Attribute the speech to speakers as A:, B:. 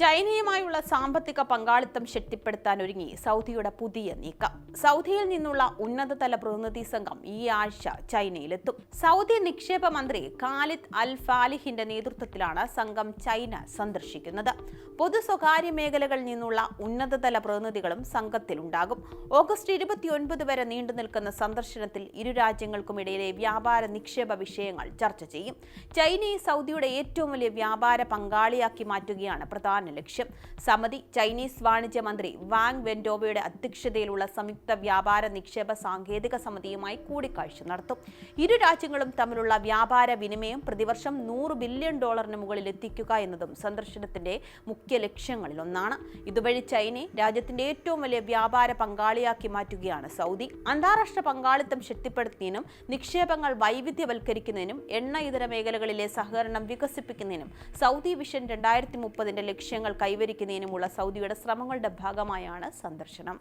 A: ചൈനയുമായുള്ള സാമ്പത്തിക പങ്കാളിത്തം ശക്തിപ്പെടുത്താൻ ഒരുങ്ങി സൗദിയുടെ പുതിയ നീക്കം. സൗദിയിൽ നിന്നുള്ള ഉന്നതതല പ്രതിനിധി സംഘം ഈ ആഴ്ച ചൈനയിലെത്തും. സൗദി നിക്ഷേപ മന്ത്രി ഖാലിദ് അൽ ഫാലിഹിന്റെ നേതൃത്വത്തിലാണ് സംഘം ചൈന സന്ദർശിക്കുന്നത്. പൊതു സ്വകാര്യ മേഖലകളിൽ നിന്നുള്ള ഉന്നതതല പ്രതിനിധികളും സംഘത്തിലുണ്ടാകും ഓഗസ്റ്റ് ഇരുപത്തിയൊൻപത് വരെ നീണ്ടു നിൽക്കുന്ന സന്ദർശനത്തിൽ ഇരു രാജ്യങ്ങൾക്കുമിടയിലെ വ്യാപാര നിക്ഷേപ വിഷയങ്ങൾ ചർച്ച ചെയ്യും. ചൈനയെ സൗദിയുടെ ഏറ്റവും വലിയ വ്യാപാര പങ്കാളിയാക്കി മാറ്റുകയാണ് പ്രധാന ലക്ഷ്യം. സമിതി ചൈനീസ് വാണിജ്യ മന്ത്രി വാങ് വെൻഡോവയുടെ അധ്യക്ഷതയിലുള്ള സംയുക്ത വ്യാപാര നിക്ഷേപ സാങ്കേതിക സമിതിയുമായി കൂടിക്കാഴ്ച നടത്തും. ഇരു രാജ്യങ്ങളും തമ്മിലുള്ള വ്യാപാര വിനിമയം പ്രതിവർഷം നൂറ് ബില്യൺ ഡോളറിന് മുകളിൽ എത്തിക്കുക എന്നതും സന്ദർശനത്തിന്റെ മുഖ്യ ലക്ഷ്യങ്ങളിലൊന്നാണ് ഇതുവഴി ചൈനയെ രാജ്യത്തിന്റെ ഏറ്റവും വലിയ വ്യാപാര പങ്കാളിയാക്കി മാറ്റുകയാണ് സൗദി. അന്താരാഷ്ട്ര പങ്കാളിത്തം ശക്തിപ്പെടുത്തുന്നതിനും നിക്ഷേപങ്ങൾ വൈവിധ്യവൽക്കരിക്കുന്നതിനും എണ്ണ ഇതര മേഖലകളിലെ സഹകരണം വികസിപ്പിക്കുന്നതിനും സൗദി വിഷൻ രണ്ടായിരത്തി മുപ്പതിന്റെ ലക്ഷ്യങ്ങൾ കൈവരിക്കുന്നതിനുമുള്ള സൗദിയുടെ ശ്രമങ്ങളുടെ ഭാഗമായാണ് സന്ദർശനം.